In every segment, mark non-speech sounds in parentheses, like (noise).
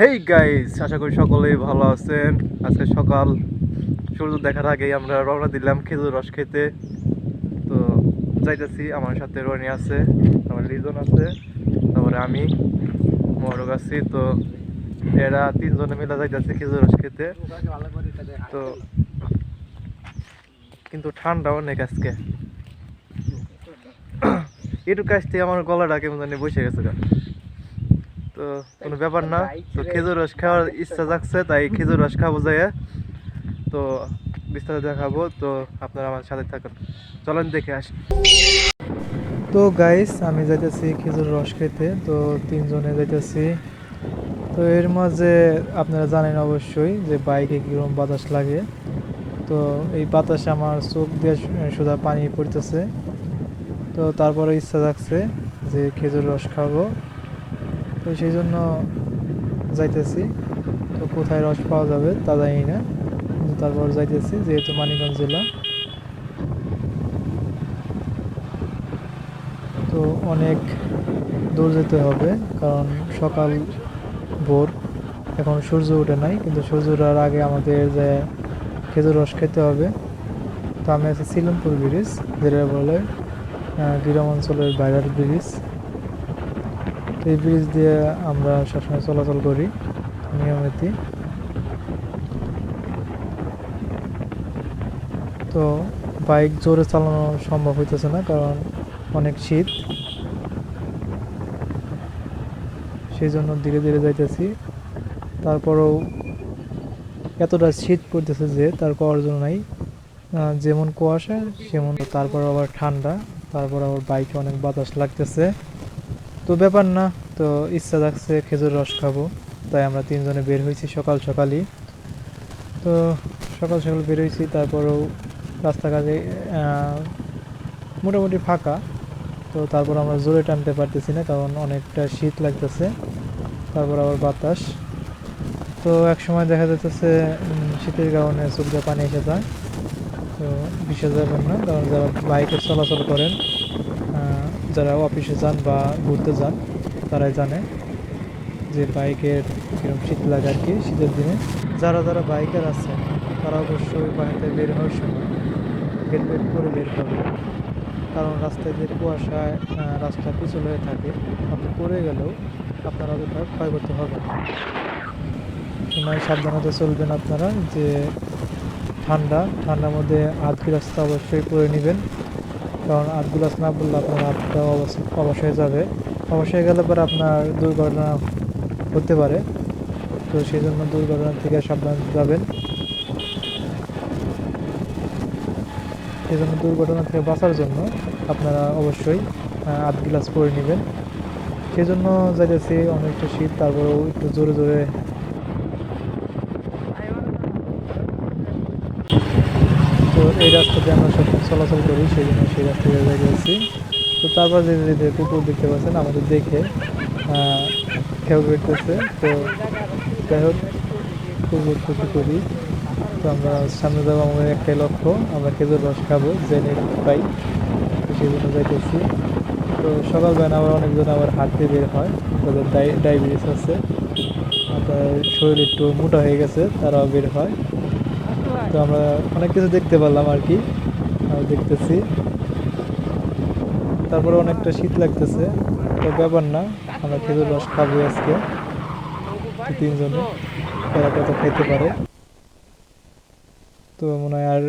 Hey guys আশা করি সকলেই ভালো আছেন। আজকে সকাল, সূর্য দেখার আগেই আমরা রওনা দিলাম খেজুর রস খেতে। তো যাইতেছি, আমার সাথে রনি আছে, আমার লিজন আছে, তারপরে আমি, মরক আছি, তো এরা তিনজনে মিলে যাইতেছে খেজুর রস খেতে। তো কিন্তু ঠান্ডা অনেক আজকে। একটু কাছ থেকে আমার গলাটা কেমন জানি বসে গেছে। তো কোনো ব্যাপার না। তো খেজুর রস খাওয়ার ইচ্ছা জাগছে তাই খেজুর রস খাব যাই তো বিস্তারিত দেখাবো তো আপনারা আমার সাথে থাকুন। চলেন দেখে আসি। তো গাইস আমি যাইতেছি খেজুর রস খেতে তো তিনজনে যাইতেছি। তো এর মাঝে আপনারা জানেন অবশ্যই যে বাইকে কীরকম বাতাস লাগে। তো এই বাতাসে আমার চোখ দিয়ে সোজা পানি পড়তেছে। তো তারপরে ইচ্ছা জাগছে যে খেজুর রস খাব। তো সেই জন্য যাইতেছি। তো কোথায় রস পাওয়া যাবে তা জানি না। কিন্তু তারপর যাইতেছি যেহেতু মানিকগঞ্জ জেলা। তো অনেক দূর যেতে হবে কারণ সকাল ভোর। এখন সূর্য ওঠে নাই, কিন্তু সূর্য ওঠার আগে আমাদের যে খেজুর রস খেতে হবে। তো আমি আছি সিলমপুর ব্রিজ, যেটা বলে গ্রাম অঞ্চলের ভাইরাল ব্রিজ। এই ব্রিজ দিয়ে আমরা সবসময় চলাচল করি নিয়মিত তো বাইক জোরে চালানো সম্ভব হইতেছে না, কারণ অনেক শীত। সেই জন্য ধীরে ধীরে যাইতেছি। তারপরেও এতটা শীত পড়তেছে যে তার জন্য নাই। যেমন কুয়াশা, সেমন তারপর আবার ঠান্ডা, তারপর আবার বাইকে অনেক বাতাস লাগতেছে। তো ব্যাপার না, তো ইচ্ছা থাকছে খেজুর রস খাব, তাই আমরা তিনজনে বের হয়েছি সকাল সকালই। তো সকাল সকাল বের হয়েছি, তারপরেও রাস্তাঘাটে মোটামুটি ফাঁকা। তো তারপর আমরা জোরে টানতে পারতেছি না, কারণ অনেকটা শীত লাগতেছে। তারপর আবার বাতাস। তো এক সময় দেখা যাচ্ছে শীতের কারণে চোখ পানি এসে যায়। তো বিশেষ যাবেন না, কারণ যারা বাইকে চলাচল করেন যারা অফিসে যান বা ঘুরতে যান, তারাই জানে যে বাইকের কীরকম শীত লাগে আর কি শীতের দিনে। যারা যারা বাইকার আছে তারা অবশ্যই বাড়িতে বের হওয়ার সময় হেলমেট পরে বের হবে কারণ রাস্তায় যে কুয়াশায় রাস্তা পিছল হয়ে থাকে, আপনি পড়ে গেলেও আপনার অতটা ক্ষয় করতে হবে না। সময় সাবধানতা চলবেন আপনারা যে ঠান্ডা, ঠান্ডার মধ্যে হাত গ্লাস তো অবশ্যই পরে নেবেন। কারণ হাত গ্লাস না পরলে আপনার হাতটা অবশ্য- অবশ্যই যাবে। অবশ্যই গেলে পরে আপনার দুর্ঘটনা হতে পারে। তো সেই জন্য দুর্ঘটনা থেকে সাবধান যাবেন। সেই জন্য দুর্ঘটনা থেকে বাঁচার জন্য আপনারা অবশ্যই হাত গ্লাস পরে নেবেন। সেই জন্য যাইতেছি, অনেকটা শীত, তারপরেও একটু জোরে জোরে তো এই রাস্তা দিয়ে আমরা সব চলাচল করি সেই জন্য সেই রাস্তা দিয়ে যাইতেছি তো তারপর যে যে কুকুর দেখতে পাচ্ছেন, আমাদের দেখে খেয়াল করতেছে তো যাই হোক কুকুর কুকুর করি। তো আমরা সামনে যাব আমাদের একটাই লক্ষ্য, আমরা খেজুর রস খাব, জেনে পাই। তো সেই জন্য যাইতেছি। তো সকালবেলা আবার অনেকজন আবার হাঁটতে বের হয়, তাদের ডায়াবেটিস আছে। শরীর একটু মোটা হয়ে গেছে, তারাও বের হয়। তো আমরা অনেক কিছু দেখতে পারলাম আর কি। দেখতেছি। তারপরে অনেকটা শীত লাগতেছে, তো ব্যাপার না, আমরা খেজুর রস খাব আজকে। তিনজনে তারা কত খাইতে পারে। তো মনে হয় আর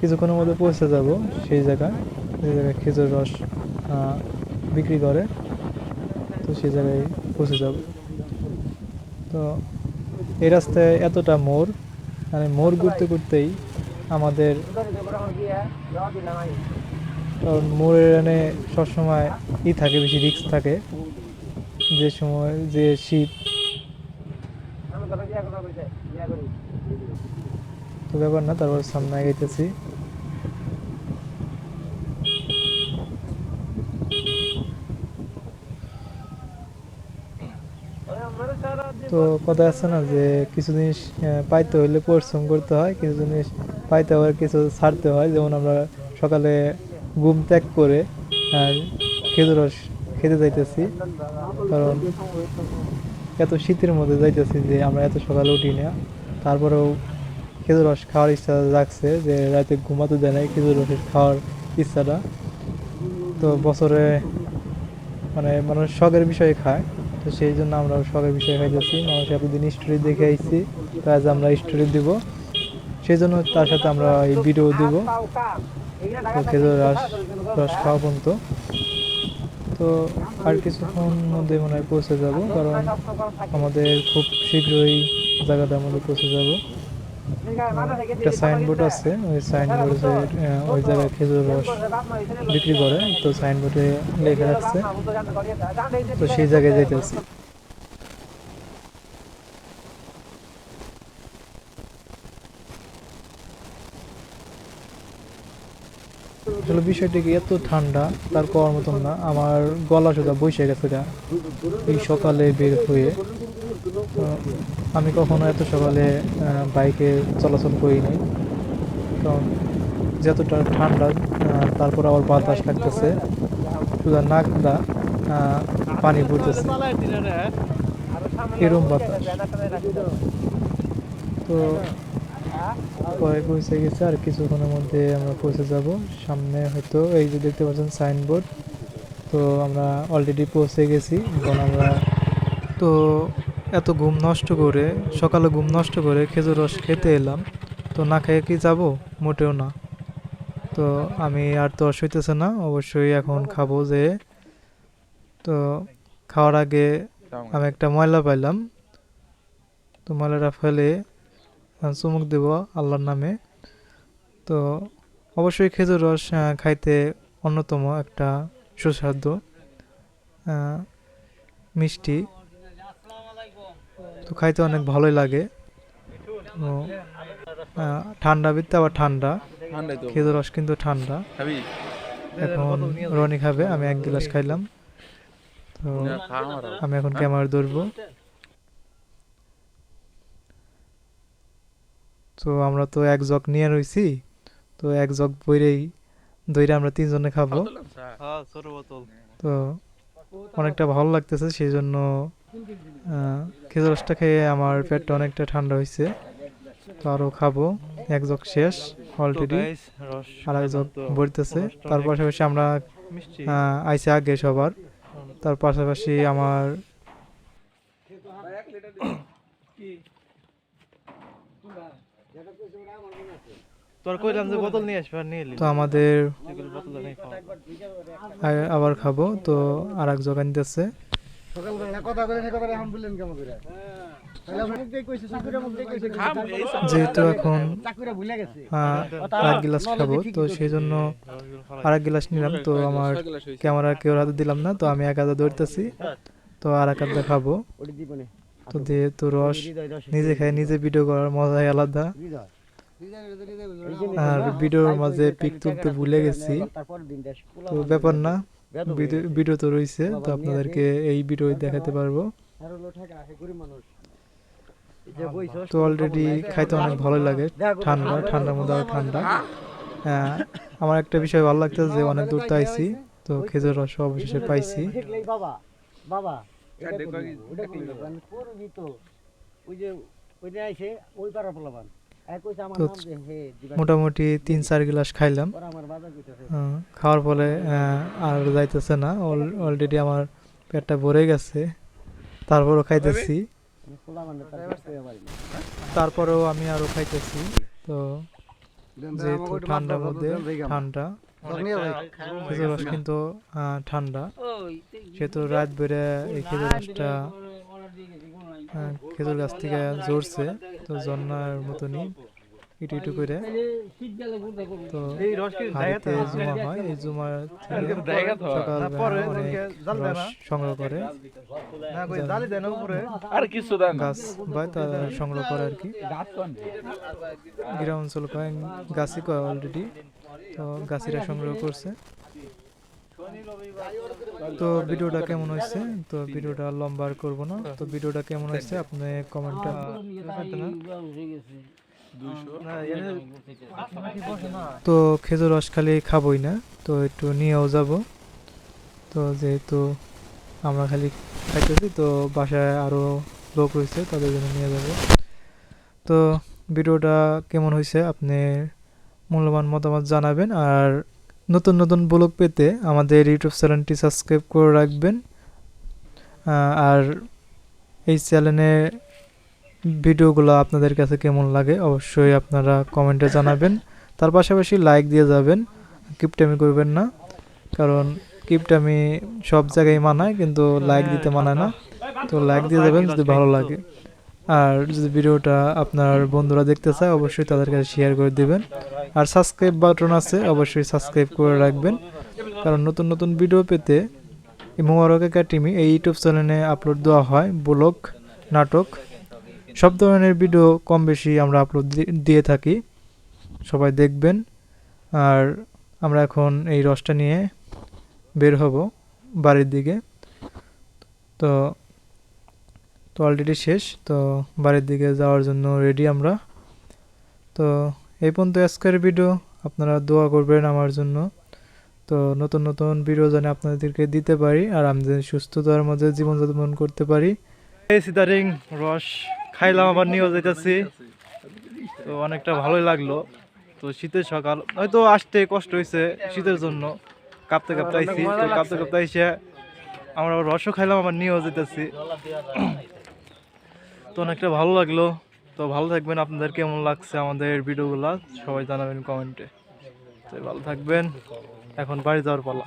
কিছুক্ষণের মধ্যে পৌঁছে যাব সেই জায়গায়। যে জায়গায় খেজুর রস বিক্রি করে। তো সেই জায়গায় পৌঁছে যাব। তো এই রাস্তায় এতটা মোড় মানে মোড় ঘুরতে ঘুরতেই আমাদের কারণ মোড়ের এখানে সবসময় ই থাকে, বেশি রিক্স থাকে। যে সময়, যে শীত। তো ব্যাপার না, তারপর সামনে এগাইতেছি তো কথা আছে না যে কিছু জিনিস পাইতে হইলে পরিশ্রম করতে হয়, কিছু জিনিস পাইতে আবার কিছু ছাড়তে হয়, যেমন আমরা সকালে ঘুম ত্যাগ করে খেজুর রস খেতে যাইতেছি। কারণ এত শীতের মধ্যে যাইতেছি যে আমরা এত সকালে উঠি না। তারপরেও খেজুর রস খাওয়ার ইচ্ছা জাগছে যে রাতে ঘুমাতে দেয় না খেজুর রস খাওয়ার ইচ্ছাটা। তো বছরে মানে মানুষ শখের বিষয়ে খায়। তো সেই জন্য আমরা শখের হয়ে যাচ্ছি মানুষ এতদিন স্টোরি দেখে আইছি, তো আজ আমরা স্টোরি দিব। সেই জন্য তার সাথে আমরা এই ভিডিও দিব। খেজুর রস রস খাওয়া পর্যন্ত। তো আর কিছুক্ষণ মধ্যে মনে হয় পৌঁছে যাব, কারণ আমাদের খুব শীঘ্রই জায়গাতে মধ্যে পৌঁছে যাব। একটা সাইনবোর্ড আছে, ওই সাইনবোর্ডে ওই জায়গায় খেজুর রস বিক্রি করে, তো সাইনবোর্ডে লেখা রাখছে। তো সেই জায়গায় যাইতেছি। আসলে বিষয়টি কি এত ঠান্ডা, তার করার মতন না। আমার গলা সোজা বসে গেছে গা। এই সকালে বের হয়ে আমি কখনো এত সকালে বাইকে চলাচল করিনি। কারণ যতটা ঠান্ডা তারপর আবার বাতাস লাগতেছে। শুধু নাক দা পানি পড়তেছে। এরম বাতাস। তো পরে পৌঁছে গেছে আর কিছুক্ষণের মধ্যে আমরা পৌঁছে যাব। সামনে হয়তো এই যে দেখতে পাচ্ছেন সাইনবোর্ড তো আমরা অলরেডি পৌঁছে গেছি। এখন আমরা তো এত ঘুম নষ্ট করে সকালে ঘুম নষ্ট করে খেজুর রস খেতে এলাম। তো না খেয়ে কি যাব? মোটেও না। তো আমি আর তো হইতেছে না অবশ্যই এখন খাব যে। তো খাওয়ার আগে আমি একটা ময়লা পাইলাম। তো ময়লাটা ফেলে চুমুক দেব আল্লাহর নামে। তো অবশ্যই খেজুর রস খাইতে অন্যতম একটা সুস্বাদু মিষ্টি। তো খাইতে অনেক ভালোই লাগে। ঠান্ডা বিদ্যা আবার ঠান্ডা। খেজুর রস কিন্তু ঠান্ডা। এখন রনি খাবে আমি এক গ্লাস খাইলাম। তো। আমি এখন ক্যামেরা ধরবো। তো আমরা তো এক জগ নিয়ে রইছি তো এক জগ বইরেই দইরা আমরা তিনজনে খাব। হ্যাঁ, বোতল। তো অনেকটা ভালো লাগতেছে সেই জন্য আহ, খেজুর রসটা খেয়ে আমার পেটটা অনেকটা ঠান্ডা হয়েছে তো আরও খাব এক জগ শেষ অলরেডি আর এক জগ ভরতেছে তার পাশাপাশি আমরা আহ, আইসে আগে সবার। তার পাশাপাশি আমার তোর (coughs) তো আমাদের আবার খাব। তো আর এক জগান দিতেছে। যেহেতু এখন চাকুরে ভুলে আহ, আর এক গিলাস খাব তো সেই জন্য আর এক গিলাস নিলাম। তো আমার ক্যামেরা কেউ হাতে দিলাম না তো আমি এক হাতে ধরতেছি। তো আর এক হাতে খাব। ওটি দিবনে তো রস নিজে খাই নিজে ভিডিও করার মজাই আলাদা। আর ভিডিওর মাঝে পিক তুলতে ভুলে গেছি। তো ব্যাপার না ভিডিও তো রয়েছে তো আপনাদেরকে এই ভিডিও দেখাতে পারব। তো অলরেডি খাইতে অনেক ভালো লাগে ঠান্ডা ঠান্ডার মধ্যে আরও ঠান্ডা। আহ, আমার একটা বিষয় ভালো লাগতেছে যে অনেক দূর তো আইছি তো খেজুর রস অবশেষে পাইছি। বাবা বাবা। এটা দেখো করবি তো ওই যে ওই আইছে ওই পাড়া পোলাবান এক কইছে আমার তো নাম দে হে দিবা মোটামুটি তিন চার গ্লাস খাইলাম। আহ, খাওয়ার ফলে আর যাইতেছে না। অলরেডি আমার পেটটা ভরে গেছে। তারপরও খাইতেছি। মানে তারপরেও আমি আরও খাইতেছি। তো যেহেতু ঠান্ডার মধ্যে ঠান্ডা। খেজুর রস কিন্তু আহ, ঠান্ডা। সেহেতু রাত বেড়ে এই খেজুর রসটা আহ, খেজুর গাছ থেকে ঝরছে তো জন্নার মতনই। ইটু ইটু করে। তো এই হাড়িতে জমা হয় এই জমা থেকে সকালবেলা সংগ্রহ করে। না কই জালি দেন উপরে। আর কিছু গাছ বা তারা সংগ্রহ করে আর কি। গ্রাম অঞ্চল কয়েক গাছই কয় অলরেডি তো গাছিরা সংগ্রহ করছে। তো ভিডিওটা কেমন হয়েছে? তো ভিডিওটা লম্বা আর করব না। তো ভিডিওটা কেমন হয়েছে? আপনি কমেন্টটা তো খেজুর রস খালি খাবই না তো একটু নিয়েও যাব। তো যেহেতু আমরা খালি খাইতেছি তো বাসায় আরও লোক রয়েছে তাদের জন্য নিয়ে যাব। তো ভিডিওটা কেমন হয়েছে আপনি মূল্যবান মতামত জানাবেন আর নতুন নতুন ব্লগ পেতে আমাদের ইউটিউব চ্যানেলটি সাবস্ক্রাইব করে রাখবেন। আর এই চ্যানেলে ভিডিওগুলো আপনাদের কাছে কেমন লাগে অবশ্যই আপনারা কমেন্টে জানাবেন। তার পাশাপাশি লাইক দিয়ে যাবেন, কিপটামি করবেন না, কারণ কিপটামি সব জায়গায় মানায়, কিন্তু লাইক দিতে মানায় না। তো লাইক দিয়ে যাবেন যদি ভালো লাগে। আর যদি ভিডিওটা আপনার বন্ধুরা দেখতে চায়, অবশ্যই তাদের কাছে শেয়ার করে দিবেন। আর সাবস্ক্রাইব বাটন আছে, অবশ্যই সাবস্ক্রাইব করে রাখবেন। কারণ নতুন নতুন ভিডিও পেতে মোবারক একাডেমি, এই ইউটিউব চ্যানেলে আপলোড দেওয়া হয়, ব্লগ, নাটক। সব ধরনের ভিডিও কম বেশি আমরা আপলোড দিয়ে থাকি। সবাই দেখবেন। আর আমরা এখন এই রসটা নিয়ে বের হব বাড়ির দিকে। তো তো অলরেডি শেষ। তো বাড়ির দিকে যাওয়ার জন্য রেডি আমরা। তো এই পর্যন্ত আজকের ভিডিও আপনারা দোয়া করবেন আমার জন্য। তো নতুন নতুন ভিডিও যেন আপনাদেরকে দিতে পারি। আর আমি যেন সুস্থতার মধ্যে জীবনযাপন করতে পারি। রস। খাইলাম, আবার নিয়েও যাইতেছি। তো অনেকটা ভালোই লাগল। তো শীতের সকাল, হয়তো আসতে কষ্ট হয়েছে শীতের জন্য। কাঁপতে কাঁপতে আইছি, তো কাঁপতে কাঁপতে আইসে আমরা রসও খাইলাম, আবার নিয়েও যেতেছি তো অনেকটা ভালো লাগল। তো ভালো থাকবেন আপনাদের, কেমন লাগছে আমাদের ভিডিওগুলো সবাই জানাবেন কমেন্টে। তো ভালো থাকবেন, এখন বাড়ি যাওয়ার পালা।